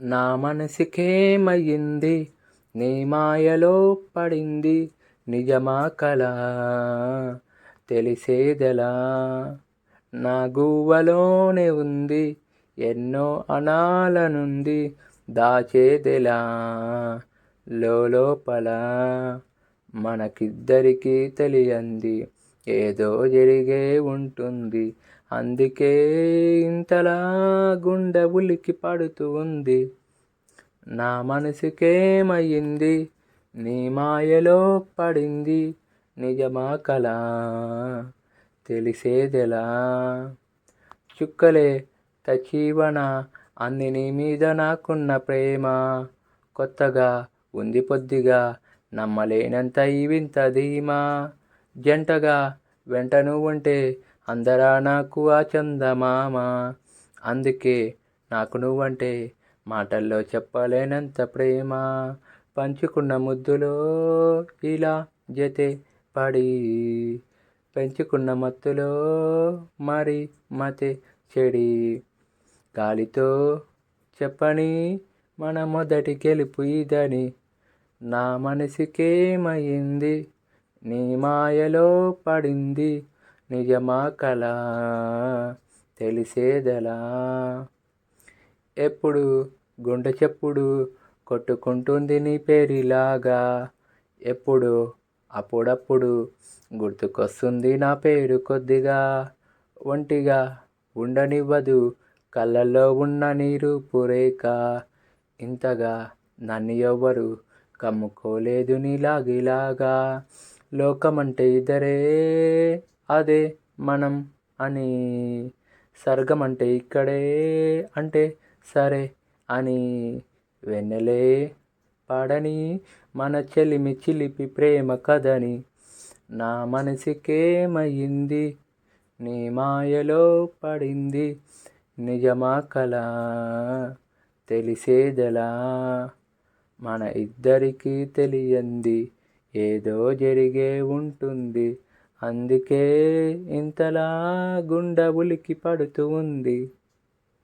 నా మనసుకేమయ్యింది? నీ మాయలో పడింది నిజమా కల? తెలిసేదెలా? నా గువ్వలోనే ఉంది ఎన్నో అనాల నుండి దాచేదెలా? లోపల మనకిద్దరికీ తెలియంది ఏదో జరిగే ఉంటుంది. అందుకే ఇంతలా గుండె ఉలికి పడుతూ ఉంది. నా మనసుకేమయ్యింది? నీ మాయలో పడింది. నిజమా కళ తెలిసేదెలా? చుక్కలే తచీవన? అన్ని నీ మీద నాకున్న ప్రేమ. కొత్తగా ఉంది పొద్దిగా నమ్మలేనంత ఈ వింత ధీమా. జంటగా వెంట నువ్వుంటే అందరా నాకు ఆ చందమామ. అందుకే నాకు నువ్వంటే మాటల్లో చెప్పలేనంత ప్రేమ. పంచుకున్న ముద్దులో ఇలా జతే పడి పెంచుకున్న మత్తులో మరి మతే చెడి. గాలితో చెప్పని మన మొదటి గెలుపు ఇదని నా మనసుకేమైంది? నీ మాయలో పడింది నిజమా కళ తెలిసేదెలా? ఎప్పుడు గుండె చెప్పుడు కొట్టుకుంటుంది నీ పేరిలాగా? ఎప్పుడు అప్పుడప్పుడు గుర్తుకొస్తుంది నా పేరు కొద్దిగా? ఒంటిగా ఉండనివ్వదు కళ్ళల్లో ఉన్న నీరు పురేక? ఇంతగా నన్ను ఎవ్వరు కమ్ముకోలేదు నీలాగిలాగా? లోకమంటే ఇద్దరే అదే మనం అని. స్వర్గం అంటే ఇక్కడే అంటే సరే అని. వెన్నెలే పాడని మన చెలిమి చిలిపి ప్రేమ కథని. నా మనసుకేమయ్యింది? నీ మాయలో పడింది నిజమా కళ తెలిసేదెలా? మన ఇద్దరికీ తెలియంది ఏదో జరిగే ఉంటుంది. అందుకే ఇంతలా గుండె ఉలికి పడుతూ ఉంది.